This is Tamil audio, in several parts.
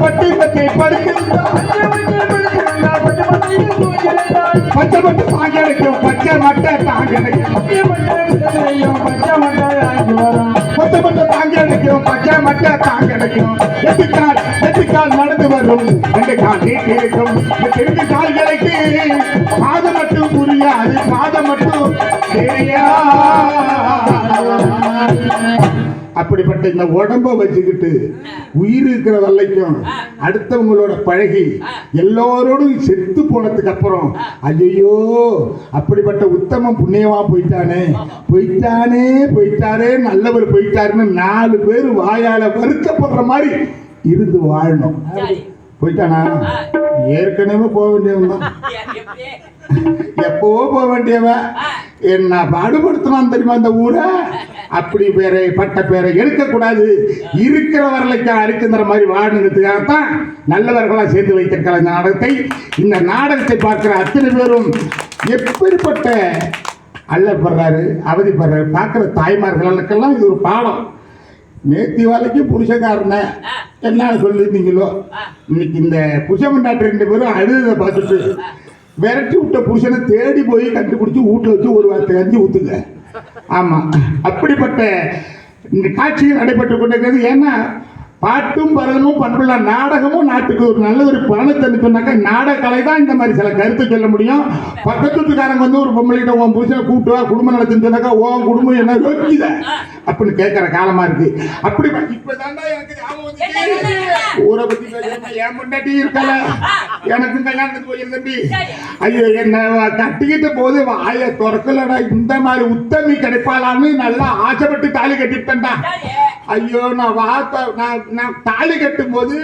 பட்டி பட்டி படுக்கின்றான் பச்சை பட்டு தாங்க அடைக்கும் பச்சை மட்டை தாங்க பச்சை பட்டு தாங்க அடைக்கும் பச்சை மட்டை தாங்க அடைக்கும் எட்டுக்கால் எட்டுக்கால் நடந்து வரும் ரெண்டு கால் நீட்டி இருக்கும் இந்த ரெண்டு கால்களுக்கு பாதம் மட்டும் புரியாது பாதம் மட்டும் தெரியாது அப்படிப்பட்ட இந்த உடம்ப வச்சுக்கிட்டு உயிர் இருக்கிற வரைக்கும் அடுத்தவங்களோட பழகி எல்லோரோடும் செத்து போனதுக்கு அப்புறம் ஐயோ அப்படிப்பட்ட உத்தமம் புண்ணியமா போயிட்டானே. போயிட்டானே போயிட்டாரே நல்லவர் போயிட்டாருன்னு நாலு பேர் வாயால வருத்தப்படுற மாதிரி இருந்து வாழணும். போயிட்டானா? ஏற்கனவே போக வேண்டியவன் தான். எப்பவோ போக வேண்டியவன். என்ன பாடுபடுத்தினான் தெரியுமா அந்த ஊரை? அப்படி பேரை பட்ட பேரை எடுக்கக்கூடாது. இருக்கிற வரலைக்கு அடிக்கிற மாதிரி வாழணுங்கிறதுக்காகத்தான் நல்லவர்களாக சேர்ந்து வைத்திருக்கிற இந்த நாடகத்தை இந்த நாடகத்தை பார்க்குற அத்தனை பேரும் எப்படிப்பட்ட அல்லப்படுறாரு அவதிப்படுறாரு பார்க்குற தாய்மார்களுக்கெல்லாம் இது ஒரு பாடம். நேத்தி வேலைக்கும் புருஷக்காரன என்ன சொல்லியிருந்தீங்களோ இன்னைக்கு இந்த புருஷமண்டாட்டு ரெண்டு பேரும் அழுதை பார்த்துட்டு விரட்டி விட்ட புருஷனை தேடி போய் கண்டுபிடிச்சி வீட்டில் வச்சு ஒரு வார்த்தை கஞ்சி ஊற்றுங்க ஆமாம் அப்படிப்பட்ட இந்த காட்சிகள் நடைபெற்று கொண்டிருக்கிறது. ஏன்னா பாட்டும் பரதமும் பண்புள்ள நாடகமும் நாட்டுக்கு ஒரு நல்ல ஒரு பலனத்தை சொன்னாக்கா நாடக கலை தான் இந்த மாதிரி சில கருத்தை சொல்ல முடியும். பக்கத்து வீட்டுக்காரங்க வந்து ஒரு பொம்பளைகிட்ட உன் புருஷனை கூட்டு வா குடும்பம் நடத்துன்னு சொன்னாக்கா உன் குடும்பம் என்ன யோசிக்குத? அப்படின்னு கேட்குற காலமா இருக்கு. அப்படி இப்பதான்டா எனக்கு ஞாபகம் வந்துச்சு. ஊரை பேசுறப்ப என் முன்னாடி இருக்கல. எனக்கும் கல்யாணத்துக்கு போயிரு தம்பி. ஐயோ என்ன கட்டிக்கிட்ட போது வாயை திறக்கலடா இந்த மாதிரி உத்தமி கிடைப்பாளான்னு நல்லா ஆசைப்பட்டு தாலி கட்டிட்டேன்டா. ஐயோ நான் வார்த்தை நான் நான் தாலி கட்டும் போது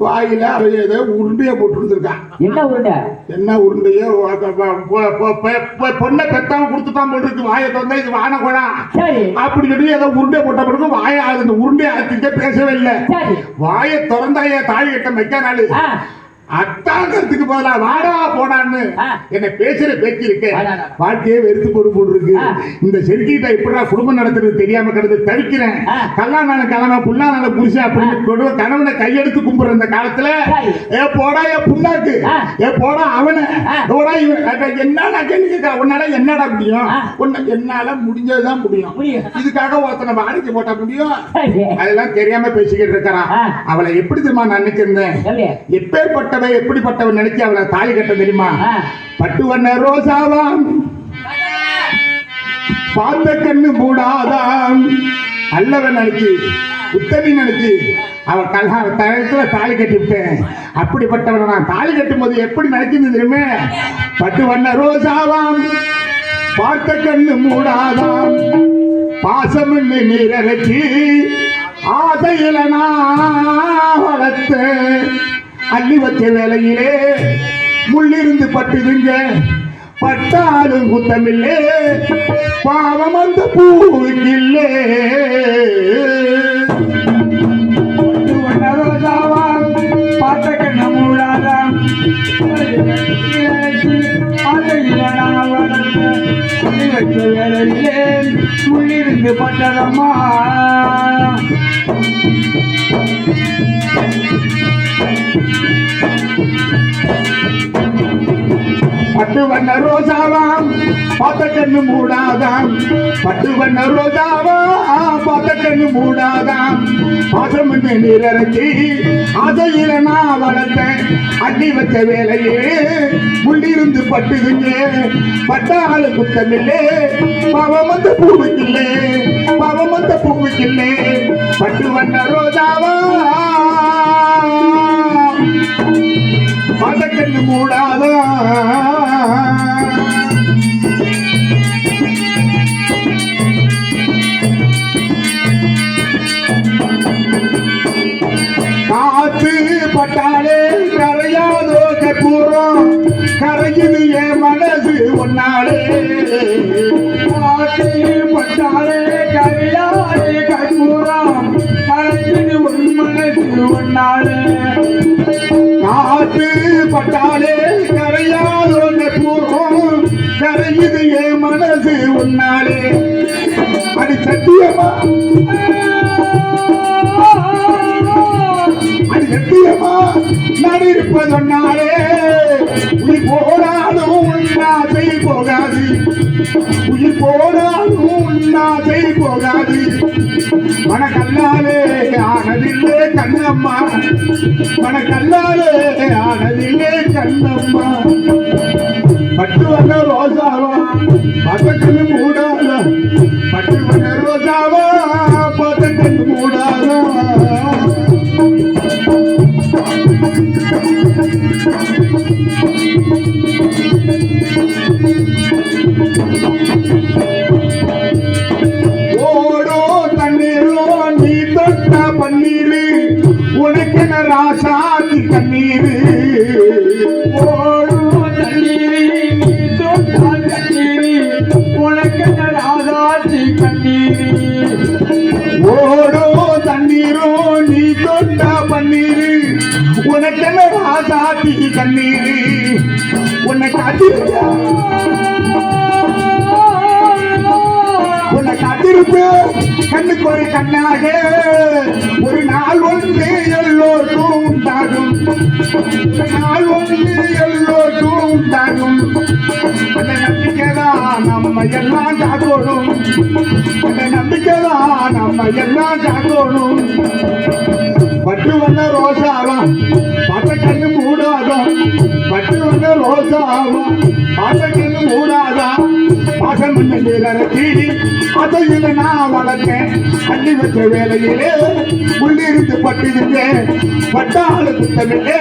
வாயில அவ ஏதோ உருண்டையை போட்டு இருந்திருக்கான் என்ன உருண்டை? என்ன உருண்டையோ பொண்ணை பெத்தாம கொடுத்துட்டான் போட்டு இருக்கு. வாயை திறந்தா இது வான குழா. சரி. அப்படி சொல்லி ஏதோ உருண்டை போட்ட பிறகு வாயை அந்த உருண்டையை ஆத்திட்டே பேசவே இல்லை. சரி. வாயை திறந்தாய தாலி கட்ட மைக்க நாளு ஆ. அத்தாங்கிறதுக்கு பதிலா வாடா போடான்னு. என்ன பேசுற பேச்சு இருக்கு. வாழ்க்கையே வெறுத்து போட்டு போட்டு இருக்கு. இந்த செருக்கிட்ட இப்படா குடும்பம் நடத்துறது தெரியாம கிடந்து தவிக்கிறேன். கல்லானால கிழமை புல்லானால புருஷன் அப்படின்னு கொடுவ கணவனை கையெடுத்து கும்புற இந்த காலத்துல. ஏ போடா ஏ புண்ணாக்கு. ஏ போடா அவனை. போடா இவன் என்னடா கேள்வி உன்னால என்னடா முடியும். உன்னை என்னால முடிஞ்சதுதான் முடியும். இதுக்காக ஒருத்தனை வாடகை போட்டா முடியும் அதெல்லாம் தெரியாம பேசிக்கிட்டு இருக்கிறான். அவளை எப்படி தெரியுமா நான் நினைச்சிருந்தேன் சொல்லு எப்பேற்பட்டவ எப்படிப்பட்டவன் நினைச்சு அவளை தாலி கட்ட தெரியுமா. பட்டு வண்ண ரோசாவாம். பார்த்த கண்ணு மூடாதாம். நல்லவன் நினைச்சு உத்தமி நினைச்சு அவன் கல்யாண தயத்துல தாலி கட்டி விட்டேன். அப்படிப்பட்டவனை நான் தாலி கட்டும் போது எப்படி நினைச்சிருந்து தெரியுமே? பட்டு வண்ண ரோசாவாம். பார்த்த கண்ணு மூடாதாம். பாசமண்ணு நீரரைச்சி ஆசையில நான் வளர்த்த அள்ளி வச்ச வேலையிலே முள்ளிருந்து பட்டுதுங்க பட்டாலும் குத்தமில்லே. பாவம் அந்த பூவுக்கில்லே பார்த்த கண்ண மூடாதான் வச்ச வேலையிலே உள்ளிருந்து பட்டதம்மா. பட்டு வண்ண ரோஜாவாம் பார்த்த கண்ணு மூடாதான் பட்டு வண்ண ரோஜாவா கண்ணு மூடாதாம். பாசம் நீரரைச்சி அதையில நான் வளர்த்தேன். அடி வச்ச வேலையே உள்ளிருந்து பட்டுதுங்க பட்டால குத்தமில்லே பாவம் வந்த பூவுக்கில்லே பாவம் வந்த பூவுக்கில்லே பட்டு வண்ண ரோஜாவா? மதக்கண்ணு மூடாதா? உன் மனசு ஒன்னாலே காத்து பட்டாலே கரையாதோ கரையுது என் மனசு ஒன்னாலே அடி சத்தியமா? அடி சத்தியமா? உன்னோடு இருப்பதொன்னாலே போராடும் உன்னாசை போகாது. உயிர் போராடும் உன்னாசை போகாது. மனக்கல்லாலே ஆனதில்லை. கண்ணம்மா. மன கல்லாலே ஆனதிலே கண்ணம்மா. பட்டு வந்த ரோசாவா பக்கத்தில் மூடாத. பட்டு வந்த ரோசாவா பக்கத்தில் மூடாத. எல்லாம் ஜாகோணும் நம்பிக்கைதான் நம்ம எல்லாம் ஜாகோணும் பட்டு வந்த ரோசாவா பட்ட கண்ணு மூடாதா பட்டு வந்த ரோசாவா பட்ட கண்ணு மூடா மூடாதா பாசம் தீடி அதையில நான் வளர்த்தேன் அள்ளி வச்ச வேலையிலே உள்ளிருந்து பட்டிருந்தேன். பட்டாளு குத்தமில்லே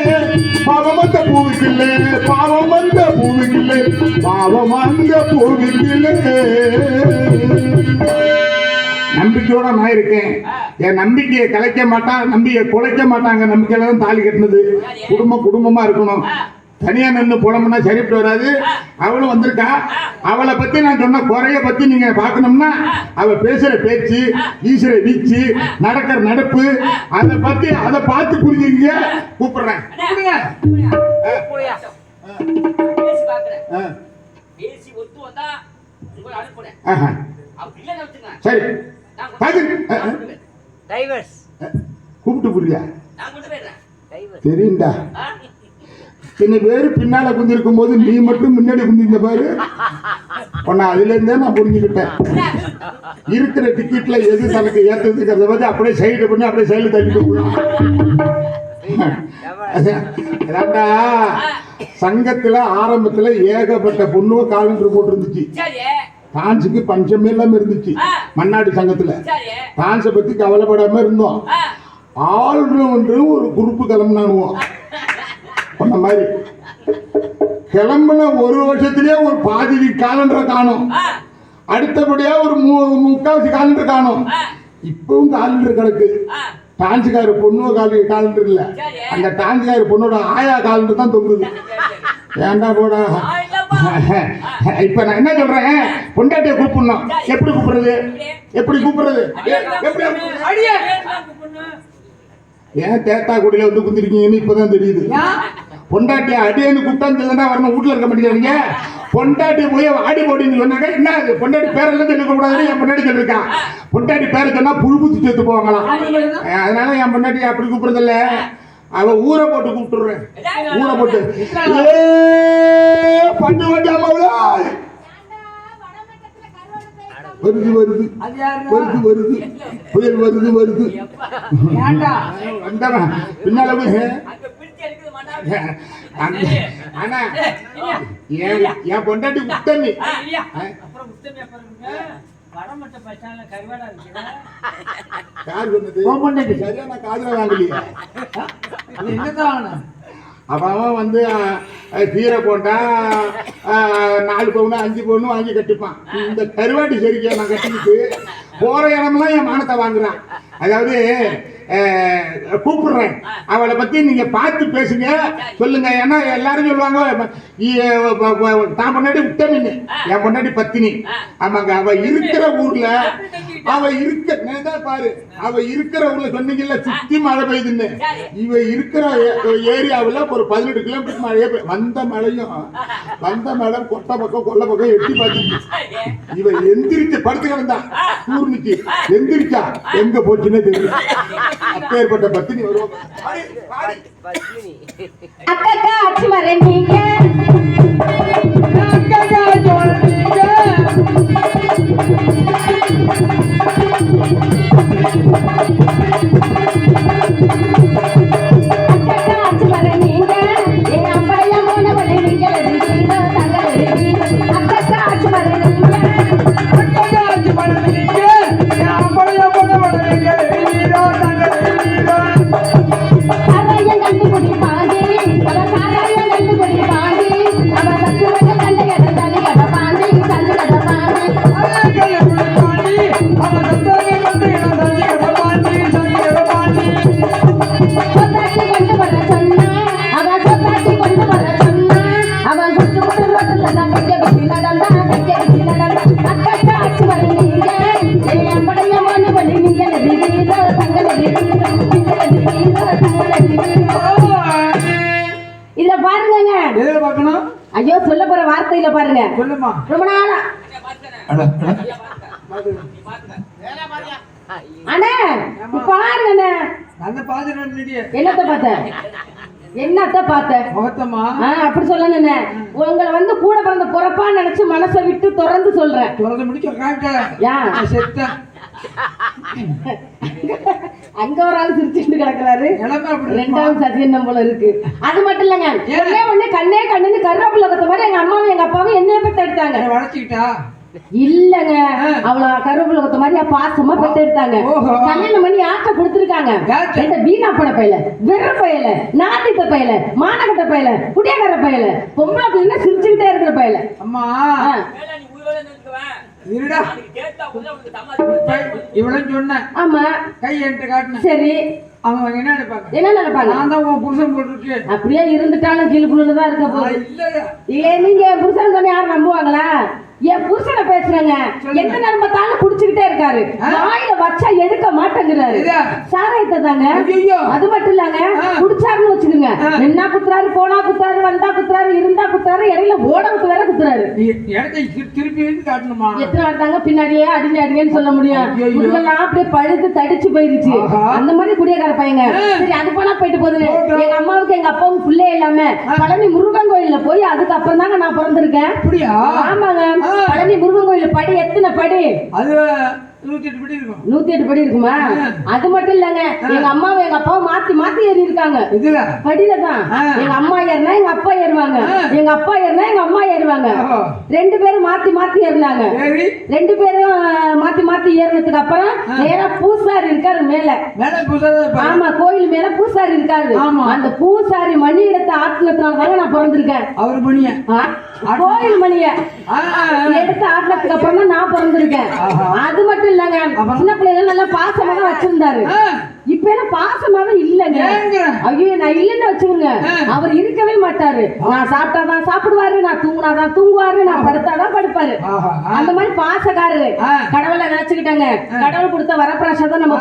பாவம் வந்த பூவுக்கில்லே பாவம் வந்த பூவுக்கில்லே பாவம் வந்த பூவுக்கில்லே நம்பிக்கையோட நான் இருக்கேன். என் நம்பிக்கையை கலைக்க மாட்டான் நம்பிக்கையை குலைக்க மாட்டாங்க நம்பிக்கையில தான் தாலி கட்டினது. குடும்பம் குடும்பமா இருக்கணும். தனியா நின்று புலம்புனா சரிப்பட்டு வராது. அவளும் வந்திருக்கா. அவளை பத்தி நான் சொன்ன குறைய பத்தி நீங்க பார்க்கணும்னா அவ பேசுற பேச்சு வீசுற வீச்சு நடக்கிற நடப்பு அதை பத்தி அதை பார்த்து புரிஞ்சுங்க கூப்பிடுறேன். சரி. கூப்பிட்டு புரியா? நான் கொண்டு போயிடுறேன். டைவர்ஸ் தெரியுண்டா ஆ? இத்தனை பேர் பின்னால குந்திருக்கும் போது நீ மட்டும் முன்னாடி குந்திருந்த பாரு. உன்னை அதுல இருந்தே நான் புரிஞ்சுக்கிட்டேன். இருக்கிற டிக்கெட்ல எது தனக்கு ஏத்ததுங்கிறத பத்தி அப்படியே சைடு பண்ணி அப்படியே சைடு தள்ளிட்டு சங்கத்துல ஆரம்பத்துல ஏகப்பட்ட பொண்ணுவ காலண்டர் போட்டிருந்துச்சு. டான்ஸுக்கு பஞ்சமே இல்லாம இருந்துச்சு. மன்னாடி சங்கத்துல. டான்ஸை பத்தி கவலைப்படாம இருந்தோம். ஆ, ஆல்ரவுண்டர் ஒரு குரூப்பு கிளம்புனானுவோம் சொன்ன மாதிரி. கிளம்புன ஒரு வருஷத்திலேயே ஒரு பாதி காலண்டரை காணும். அடுத்தபடியா ஒரு முக்காவாசி காலண்டர் காணும். இப்பவும் காலண்டர் கிடக்கு. டான்ஸுக்கார பொண்ணு கால காலண்டர் இல்ல. அந்த டான்ஸுக்கார பொண்ணோட ஆயா காலண்டர் தான் தொங்குது. ஏன்டா போடா. இப்ப நான் என்ன சொல்றேன்? பொண்டாட்டிய கூப்பிடணும். எப்படி கூப்பிடுறது? எப்படி கூப்பிடுறது. ஏன் தேத்தா குடியில வந்து குந்திருக்கீங்கன்னு இப்பதான் தெரியுது. பொண்டாட்டிய அடியேன்னு கூப்பிட்டா இல்லைன்னா வரணும் வீட்டுல இருக்க மாட்டேங்கிறீங்க. பொண்டாட்டி போய் ஆடி போடின்னு சொன்னாங்க என்ன அது பொண்டாட்டி பேரெல்லாம் சொல்லிக்க கூடாதுன்னு என் பொண்டாட்டி சொல்லிருக்கான். பொண்டாட்டி பேரை சொன்னா புழு குத்தி சேர்த்து போவாங்களாம். அதனால என் பொண்டாட்டி அப்படி கூப்பிடுறது இல்ல அவ ஊரை போட்டு கூப்பிட்டுறேன் ஊரை போட்டு. ஏ பண்டு வந்தாமலா வருது வருது? வருது வருது. புயல் வருது வருது. வந்தவன். பின்னால போய் ஆனா என் பொண்டாட்டி உத்தமி. அவன் வந்து போண்டா அஹ், நாலு பவுனு அஞ்சு பவுனு வாங்கி கட்டிப்பான். இந்த கருவாட்டி சரிக்கை நான் கட்டிக்கிட்டு போற இடமெல்லாம் என் மானத்தை வாங்குறான். அதாவது கூப்பிடுறேன். அவளை பத்தி நீங்க பார்த்து பேசுங்க. சொல்லுங்க. ஏன்னா எல்லாரும் சொல்லுவாங்க தான் முன்னாடி உத்தமின்னு என் முன்னாடி பத்தினி. ஆமாங்க. அவ இருக்கிற ஊர்ல அவ இருக்க நேதான் பாரு அவ இருக்கிற ஊர்ல சொன்னீங்கல்ல சுத்தி மழை பெய்யுதுன்னு இவ இருக்கிற ஏ- ஏரியாவுல ஒரு பதினெட்டு கிலோமீட்டர் மழையே பெய்- வந்த மழையும் வந்த மழை கொட்டை பக்கம் கொல்ல பக்கம் எட்டி பார்த்துச்சு. இவ எந்திரிச்சு படுத்து கிடந்தா கூர்மிச்சு எந்திரிச்சா எங்க போச்சுன்னே தெரியல. அப்பேற்பட்ட பத்தினி பாடி. அக்கா ஆச்சு வரேன் நீங்க. அக்கா சொல்றீங்க சொல்லுமா? ரொம்ப நாளா. அண்ணே பாருங்க அந்த பாதிரி என்னத்த பார்த்த? என்னத்த பார்த்த? முகத்தம்மா. ஆ, அப்படி சொல்லணுண்ணே உங்களை வந்து கூட பிறந்த பொறப்பா நினைச்சு மனசை விட்டு திறந்து சொல்றேன். தொடர்ந்து முடிக்க காட்ட ஏன் செத்த அங்க ஒரு ஆள் சிரிச்சுட்டு கிடக்குறாரு? ரெண்டாவது சத்தியம் போல இருக்கு. அது மட்டும் இல்லைங்க. ஒண்ணே ஒண்ணு கண்ணே கண்ணுன்னு கருவேப்பிலை கத்த மாதிரி எங்க அம்மாவும் எங்க அப்பாவும் என்னைய பெத்து எடுத்தாங்க. வளர்ச்சிக்கிட்டா இல்லங்க. அவள கருவேப்பிலை கொத்த மாதிரி பாசமா பெத்து எடுத்தாங்க. கல்யாணம் பண்ணி ஆட்ட கொடுத்துருக்காங்க? இந்த வீணா பட பையல வெற பையல நாட்டித்த பையல மானகட்ட பையல குடியக்கார பையல பொம்பளை பிள்ளைங்க சிரிச்சுக்கிட்டே இருக்கிற பையல. அம்மா. இருடா. சொன்னேன். ஆமா. கை என்கிட்ட காட்டினேன். சரி. அவங்க என்ன நினைப்பாங்க? என்ன நினைப்பாங்க? நான் தான் உன் புருஷன் போட்டிருக்கு அப்படியே இருந்துட்டாலும் தான் இருக்க போகுது. இல்ல நீங்க புருஷன் சொன்ன யாரும் நம்புவாங்களா? என் புருஷனை பேசுறேங்க. எந்த நேரம் பார்த்தாலும் குடிச்சுக்கிட்டே இருக்காரு. வாயில வச்சா எடுக்க மாட்டேங்கிறாரு? சாராயத்தை தாங்க. அது மட்டும் இல்லங்க. குடிச்சாருன்னு வச்சுக்கோங்க. நின்னா குத்துறாரு போனா குத்துறாரு வந்தா குத்துறாரு இருந்தா குத்துறாரு இடையில ஓட குத்து வேற குத்துறாரு. திருப்பி காட்டணுமா? எத்தனை வாட்டாங்க பின்னாடியே அடிங்க அடிங்கன்னு சொல்ல முடியும். முதுகெல்லாம் அப்படியே பழுத்து தடிச்சு போயிருச்சு. அந்த மாதிரி குடியக்கார பையங்க. சரி அது போனா போயிட்டு போகுது. எங்க அம்மாவுக்கு எங்க அப்பாவுக்கு பிள்ளை இல்லாம பழனி முருகன் கோயில்ல போய் அதுக்கப்புறம் தாங்க நான் பிறந்திருக்கேன். ஆமாங்க. பழனி முருகன் கோயில் படி எத்தனை படி? அது நூத்தி எட்டு படி இருக்கும். நூத்தி எட்டு படி இருக்குமா? அது மட்டும் இல்லங்க. எங்க அம்மாவும் எங்க அப்பாவும் மாத்தி மாத்தி ஏறி இருக்காங்க படியில தான். எங்க அம்மா ஏறினா எங்க அப்பா ஏறுவாங்க. எங்க அப்பா ஏறினா எங்க அம்மா ஏறுவாங்க. ரெண்டு பேரும் மாத்தி மாத்தி ஏறினாங்க. ரெண்டு பேரும் மாத்தி மாத்தி ஏறினதுக்கு அப்புறம் நேரா பூசாரி இருக்காரு மேல. ஆமா கோயில் மேல பூசாரி இருக்காரு. அந்த பூசாரி மணி எடுத்து ஆட்டினதுனால தாங்க நான் பிறந்திருக்கேன். அவர் மணிய. கோயில் மணிய. எடுத்து ஆட்டினதுக்கு அப்புறம் தான் நான் பிறந்திருக்கேன். அது மட்டும் இல்லங்க. சின்ன பிள்ளைங்க நல்லா பாசமா வச்சிருந்தாரு. இப்ப எல்லாம் பாசமாவே இல்லங்க? ஐயோ நான் இல்லைன்னு வச்சுக்கோங்க. அவர் இருக்கவே மாட்டாரு. நான் சாப்பிட்டாதான் சாப்பிடுவாரு நான் தூங்குனாதான் தூங்குவாரு நான் படுத்தாதான் படுப்பாரு. அந்த மாதிரி பாசக்காரரு. கடவுளை நினைச்சுக்கிட்டாங்க. கடவுள் கொடுத்த வரப்பிரசாதம் நம்ம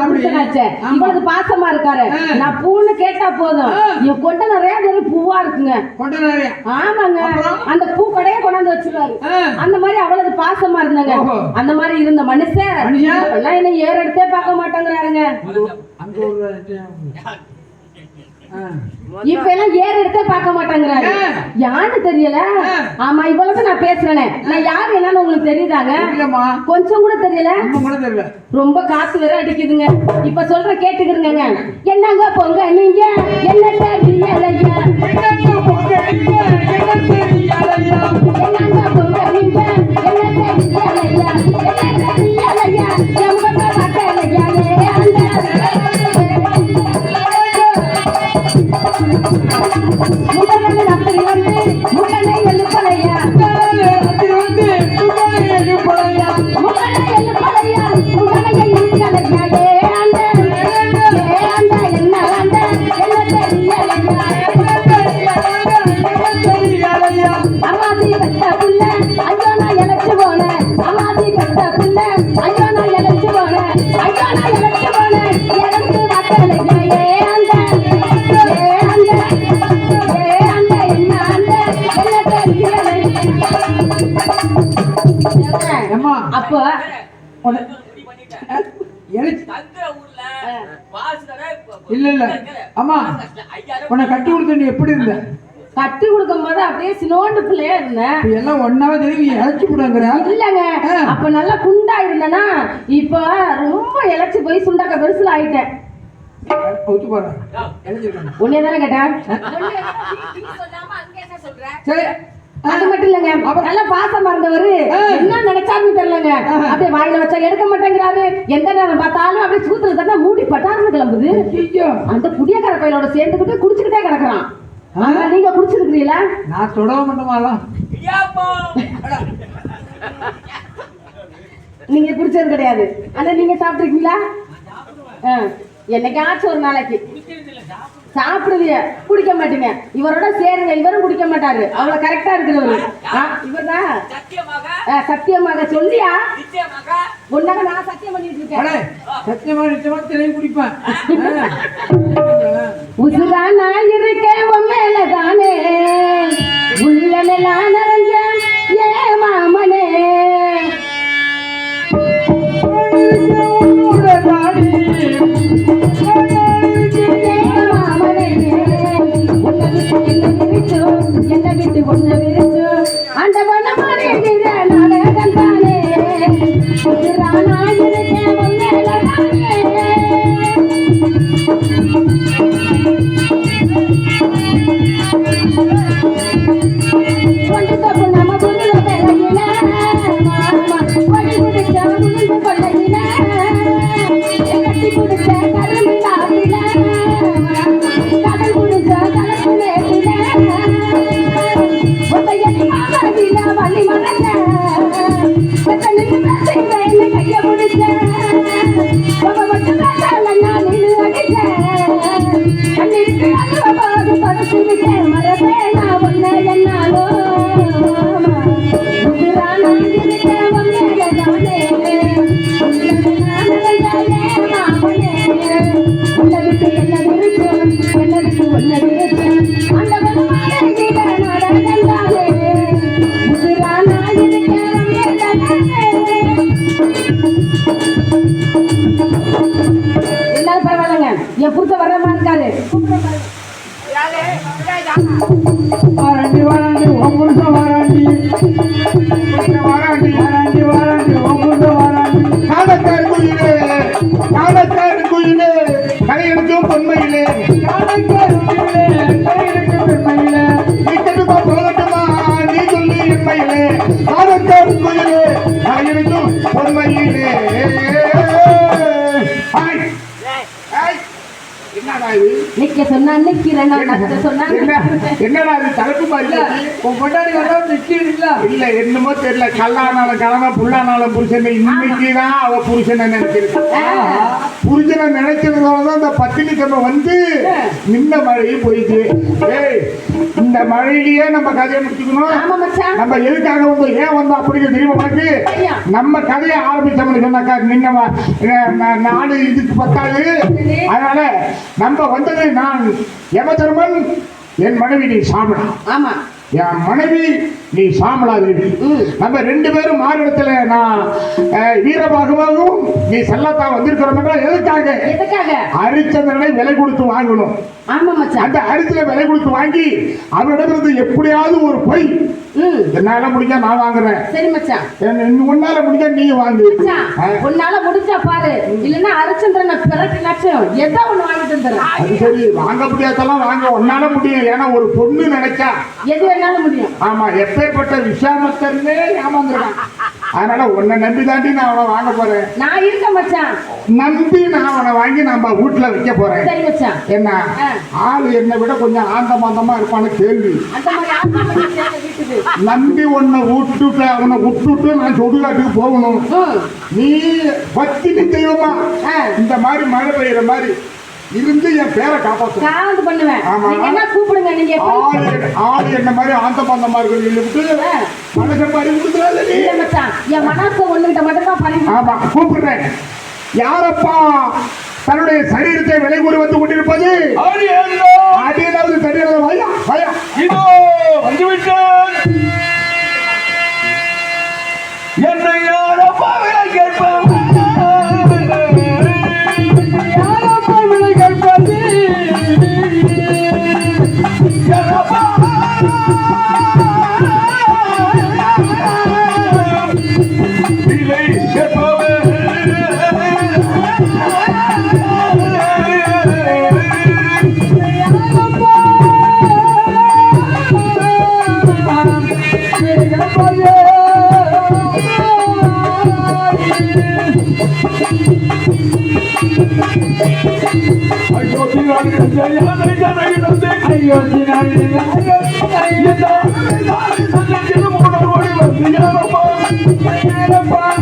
ஆமா. இவ்வளவு பாசமா இருக்காரு. நான் பூன்னு கேட்டா போதும். என் கொண்ட நிறைய நிறைய பூவா இருக்குங்க. ஆமாங்க? அந்த பூ கடையே கொண்டாந்து வச்சிருவாரு. அந்த மாதிரி அவ்வளவு பாசமா இருந்தாங்க. அந்த மாதிரி இருந்த மனுஷன். என்ன ஏற எடுத்தே பார்க்க மாட்டேங்கிறாருங்க. இப்ப எல்லாம் ஏற எடுத்தே பார்க்க மாட்டேங்கிறாரு. ஆ. யாரு தெரியல. ஆமா இவ்வளவு நான் பேசுறேனே. நான் யார் என்னன்னு உங்களுக்கு தெரியுதாங்க? கொஞ்சம் கூட தெரியல? ரொம்ப காத்து வேற அடிக்குதுங்க. இப்ப சொல்ற கேட்டுக்கிறங்க என்னங்க பொங்க? நீங்க என்ன தெரியலையா என்னங்க பொங்க? நீங்க? என்ன தெரியலையா? என்னங்க பொங்க? நீங்க என்ன தெரியலையா ಮುಂದೆ ಬನ್ನಿ ஐயாயிரம் உன்னை கட்டி கொடுத்து நீ எப்படி இருந்த? கட்டி கொடுக்கும் போது அப்படியே பிள்ளையா இருந்தேன். எல்லாம் ஒன்னாவே தெரியும் இழைச்சி விடுங்கிற இல்லங்க. அப்ப நல்லா குண்டா இருந்தேனா இப்ப ரொம்ப இழைச்சு போய் சுண்டக்க பெருசுல ஆயிட்டேன் உன்னைய தானே கேட்டேன்? சரி. அது மட்டும் இல்லங்க. நல்ல பாசமா இருந்தவரு. என்ன நினைச்சாருன்னு தெரியலங்க. அப்படியே வாயில வச்சா எடுக்க மாட்டேங்கிறாரு. எந்த நேரம் பார்த்தாலும் அப்படியே சூத்துல தட்டா மூடி பட்டாருன்னு கிளம்புது. அந்த குடியக்கார பையனோட சேர்ந்துக்கிட்டு குடிச்சுக்கிட்டே கிடக்குறான். நீங்க குடிச்சிருக்கிறீங்களா? நான் தொடர மாட்டோமாலாம். நீங்க குடிச்சது கிடையாது. ஆனா நீங்க சாப்பிட்டுருக்கீங்களா? ஆ, என்னைக்காச்சும் ஒரு நாளைக்கு. சாப்பிடுவீங்க குடிக்க மாட்டீங்க. இவரோட சேருங்க இவரும் குடிக்க மாட்டாரு. அவ்வளவு கரெக்டா இருக்கிறவரு. இவர்தான் சத்தியமாக. ஆ, சத்தியமாக. சொல்லியா? உன்னாக நான் சத்தியம் பண்ணிட்டு அடே இருக்கேன் சத்தியமா நிச்சயமா திரை குடிப்பேன். உசுரா நான் இருக்கேன் உன் மேலதானே? உள்ளமெல்லாம் என் புருஷ வர்ற மாதிரி இருக்காரு இது நிக்க சொன்னா நிக்கிறேன் என்னடா இது தலைப்பு மாதிரி? உன் பொண்டாடி வந்தா நிக்கிறீங்களா இல்ல. என்னமோ தெரியல. கல்லானாலும் கலவை புல்லானாலும் புருஷன். இன்னைக்கு தான் அவ புருஷனை நினைச்சிருக்கு. புருஷனை நினைச்சதுனால தான் இந்த பத்தினி சம்பை வந்து நின்ன மழையும் போயிடுச்சு. ஏய் இந்த மழையிலேயே நம்ம கதையை முடிச்சுக்கணும். ஆமா மச்சான். நம்ம எதுக்காக வந்து ஏன் வந்தோம் அப்படிங்கிறது தெரியுமா உனக்கு. நம்ம கதையை ஆரம்பிச்சோம்னு சொன்னாக்கா நின்ன நாடு இதுக்கு பத்தாது. அதனால நம்ம வந்தது நான் யமதர்மன் என் மனைவி நீ சாமனா ஆமா. என் மனைவி நீ சாமலா தேவி நம்ம ரெண்டு பேரும் மாநிலத்துல நான் அஹ், வீரபாகுவாகவும் நீ செல்லத்தா வந்திருக்கிறோம் எதுக்காக எதுக்காக ஹரிச்சந்திரனை விலை கொடுத்து வாங்கணும். அந்த ஹரிச்சந்திரனை விலை கொடுத்து வாங்கி அவரிடமிருந்து எப்படியாவது ஒரு பொய் என்னால முடிஞ்சா நான் வாங்குறேன். சரி மச்சான். உன்னால முடிஞ்சா நீ வாங்கு. உன்னால முடிஞ்சா பாரு. இல்லன்னா அரிச்சந்திரனை பிறகு லட்சம் ஏதோ ஒண்ணு வாங்கிட்டு வந்துடுறேன். சரி வாங்க முடியாதெல்லாம் வாங்க. உன்னால முடியும். ஏன்னா ஒரு பொண்ணு நினைச்சா. எது வேணாலும் முடியும். ஆமா எப்பேற்பட்ட விசாமத்தர்னே ஏமாந்துருக்கான் அதனால உன்னை நம்பி தாண்டி நான் அவனை வாங்க போறேன். நான் இருக்கேன் மச்சான். நம்பி நான் அவனை வாங்கி நம்ம வீட்டுல வைக்க போறேன். சரி மச்சான். என்ன. ஆளு என்னை விட கொஞ்சம் ஆந்த மாந்தமா இருப்பான்னு கேள்வி. நம்பி உன்னை விட்டுட்டு அவனை விட்டுட்டு நான் சுடுகாட்டுக்கு போகணும். நீ பத்தினி தெய்வமா. இந்த மாதிரி மழை பெய்யுற மாதிரி இருந்து என் பேரை காப்பாற்றும் காவந்து பண்ணுவேன். நீங்க என்ன கூப்பிடுங்க? நீங்க எப்ப ஆளு ஆளு என்ன மாதிரி ஆந்த இருக்கு விட்டு. மனசை மாதிரி கொடுத்துடாத நீ. மச்சான். என் மனசு ஒண்ணுகிட்ட மட்டும் தான் பழகி ஆமா கூப்பிடுறேன். யாரப்பா தன்னுடைய சரீரத்தை விலை கூறி வந்து கொண்டிருப்பது? அடியாவது தெரியாத வயா வயா. இதோ வந்துவிட்டேன். என்னை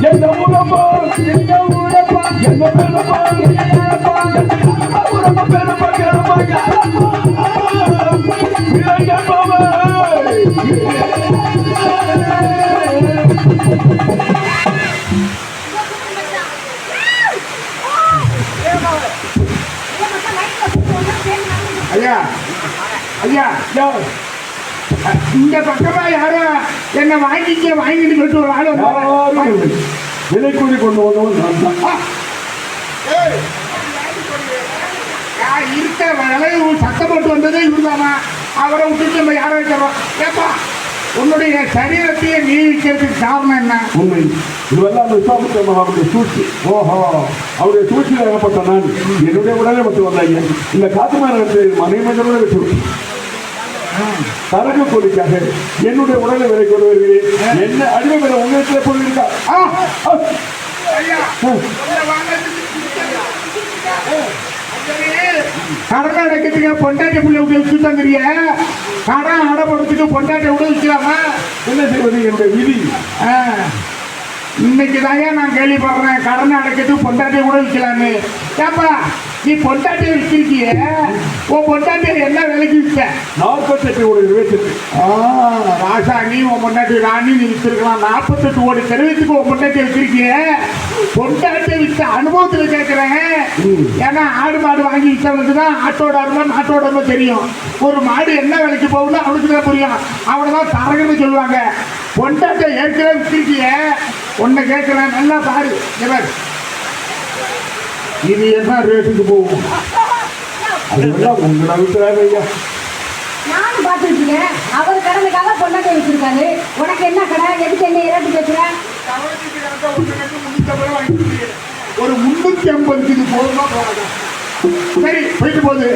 எந்த ஊரப்பா எங்க ஊரப்பா யார் இந்த பக்கமா யாரோ? என்ன வாங்கிக்க வாங்கிட்டு சொல்லிட்டு ஒரு ஆள். விலை கூலி கொண்டு வந்தவன் நான் தான். இருக்க விளைவு சத்தம் போட்டு வந்ததே இவர்தானா? அவரை விட்டுட்டு நம்ம யாரை வைக்கிறோம்? ஏப்பா உன்னுடைய சரீரத்தையே நீ வைக்கிறதுக்கு காரணம் என்ன? உண்மை. இதுவெல்லாம் அந்த விஸ்வாமித்திர மகாவுடைய சூழ்ச்சி. ஓஹோ அவருடைய சூழ்ச்சியில் ஏகப்பட்ட நான் என்னுடைய உடலை விட்டு வந்தாங்க இந்த காத்து மரத்தை மனைமஞ்சளோட விட்டு தரகு கூலிக்காக என்னுடைய உடலை விலை கொண்டு வருகிறேன். என்ன அடிமை விலை உங்களுக்கு உள்ள வாங்கிறதுக்கு கடன் அடைக்கிறதுக்கு பொண்டாட்டி பிள்ளை வச்சு தந்துறிய கடன் அடைப்படுறதுக்கு பொண்டாட்டி விட வச்சுக்கலாமா என்ன செய்வது என்னுடைய விதி. இன்னைக்கு தாங்க நான் கேள்விப்படுறேன். கடன் அடைக்கிறதுக்கு பொண்டாட்டியை கூட விற்கலான்னு ஏப்பா நீ பொண்டாட்டியை விற்கிருக்கிய உன் பொண்டாட்டியை என்ன விலைக்கு விற்க நாற்பத்தெட்டு ஒரு இருபத்தெட்டு ராசா நீ உன் பொண்டாட்டி ராணி நீ வித்திருக்கலாம். நாற்பத்தெட்டு கோடி தெருவத்துக்கு உன் பொண்டாட்டி வச்சிருக்கிய பொண்டாட்டி வித்த அனுபவத்துல கேட்கிறேன் ஏன்னா ஆடு மாடு வாங்கி வித்தவனுக்கு தான் ஆட்டோட அருமை நாட்டோட அருமை தெரியும். ஒரு மாடு என்ன விலைக்கு போகுதுன்னு அவனுக்கு தான் புரியும். அவனை தான் தரகன்னு சொல்லுவாங்க. பொண்டாட்டை ஏற்கனவே வித்திருக்கிய. உன்னை கேட்கிறேன் நல்லா பாரு. இது என்ன ரேட்டுக்கு போகும் அதெல்லாம் உங்களை விட்டுறாங்க ஐயா நானும் பார்த்துருக்கீங்க அவர் கடனுக்காக பொண்ணாட்டை வச்சிருக்காரு உனக்கு என்ன கடை எதுக்கு என்ன இறட்டு பேசுற ஒரு முன்னூத்தி ஐம்பது இது போதுமா? சரி போயிட்டு போகுது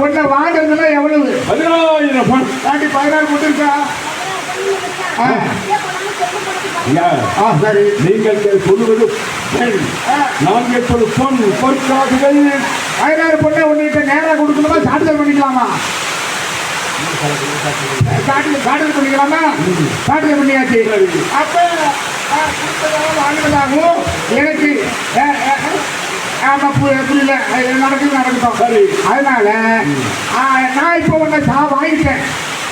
உன்னை வாங்குறதுல எவ்வளவு பதினாயிரம் பதினாறு மட்டும் இருக்கா ஆ, நீங்கள் சொல்லுவது நான் கேட்பது பொன் பொற்காசுகள் பதினாறு பொண்ணை உன்னிட்ட நேரா கொடுக்கணுமா? சாட்டுதல் பண்ணிக்கலாமா? சாட்டுதல் சாட்டுதல் பண்ணிக்கலாமா? சாட்டுதல் பண்ணியாச்சு. அப்ப வாங்கினதாகவும் எனக்கு புரியல. நடக்குது நடக்கட்டும். அதனால நான் இப்போ உன்னை சா வாங்கிட்டேன்.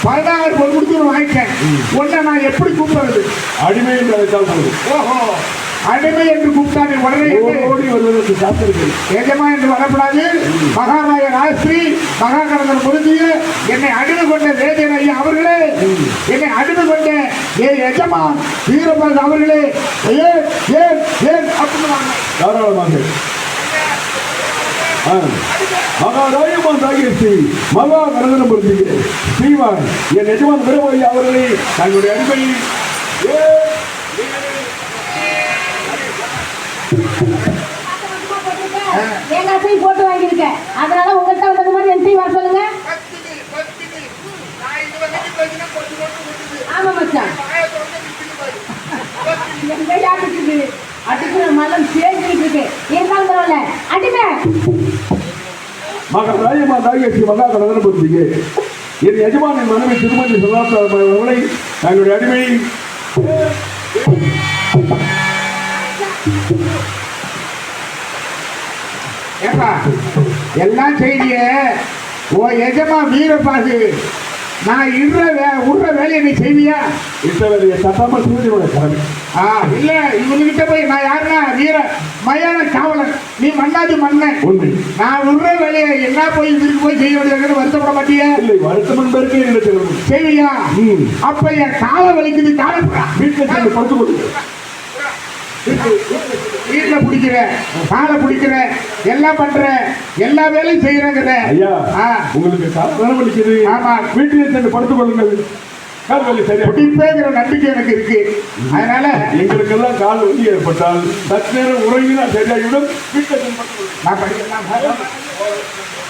பதினாறு பொருள் கொடுத்து வாங்கிட்டேன். உன்னை நான் எப்படி கூப்பிடுறது? அடிமை என்று அழைத்தால் போதும். ஓஹோ. அடிமை என்று கூப்பிட்டா நீ உடனே ஓடி வருவதற்கு காத்திருக்கிறேன் எஜமா என்று வரப்படாது மகாராய ராஸ்திரி மகாகரந்தர் முருந்திய என்னை அடிமை கொண்ட வேதியன் ஐயா அவர்களே. என்னை அடிமை கொண்ட ஏ எஜமான் வீரபாஸ் அவர்களே. ஏன் ஏன் ஏன் அப்படின்னு தாராளமாக ஆ. மகாராயமான் ராகேஷி மகா கரதனம் பொருந்திய ஸ்ரீவான் என் எஜமான் விரமொழி அவர்களை தங்களுடைய அடிமையில் ஏ தேங்காய் போய் போட்டு வாங்கியிருக்கேன் அதனால உங்கள்கிட்ட வந்தது மாதிரி என் வர சொல்லுங்க. ஆமா மச்சான். எங்க யாருக்கு அடிக்கிற மலம் சேர்ந்துட்டு இருக்கு. இருந்தாலும் பரவாயில்ல. அடிமை! மகாராயமான் ராகேஷி மகா கரதனம் பொருந்திய என் எஜமானின் மனைவி திருமதி சதாசிவம் அவர்களை தங்களுடைய ஏப்பா எல்லாம் செய்திய ஓ எஜமா வீரபாசு நான் இடுற வே விடுற வேலையை நீ செய்வியா? இத்தகைய சட்டமா சூரியனுடைய கடமை ஆ இல்ல இவனுக்கிட்ட போய் நான் யாருன்னா வீர மயான காவலன் நீ மண்ணாதி மன்னன். உண்மை நான் விடுற வேலையை என்ன போய் இதுக்கு போய் செய்ய வேண்டியது வருத்தப்பட மாட்டியா? இல்லை வருத்தம் என்பதற்கு என்ன சொல்லுங்கள் செய்வியா? ம். அப்ப என் கால வலிக்குது காலப்புறா வீட்டில் சென்று படுத்துக் கொடுங்க வீட்டுல பிடிக்கிற காலை பிடிக்கிற எல்லாம் பண்ற எல்லா வேலையும் செய்யறங்கிற. ஐயா. உங்களுக்கு வலிக்குது. ஆமா. வீட்டிலே சென்று படுத்துக் கொள்ளுங்கள். கால் சரியா பிடிப்பேங்கிற நம்பிக்கை எனக்கு இருக்கு. அதனால எங்களுக்கெல்லாம் கால் வலி ஏற்பட்டால் சற்று நேரம் உறங்கினா சரியாகிவிடும் கொள்ளுங்கள் நான் படிக்கிறேன்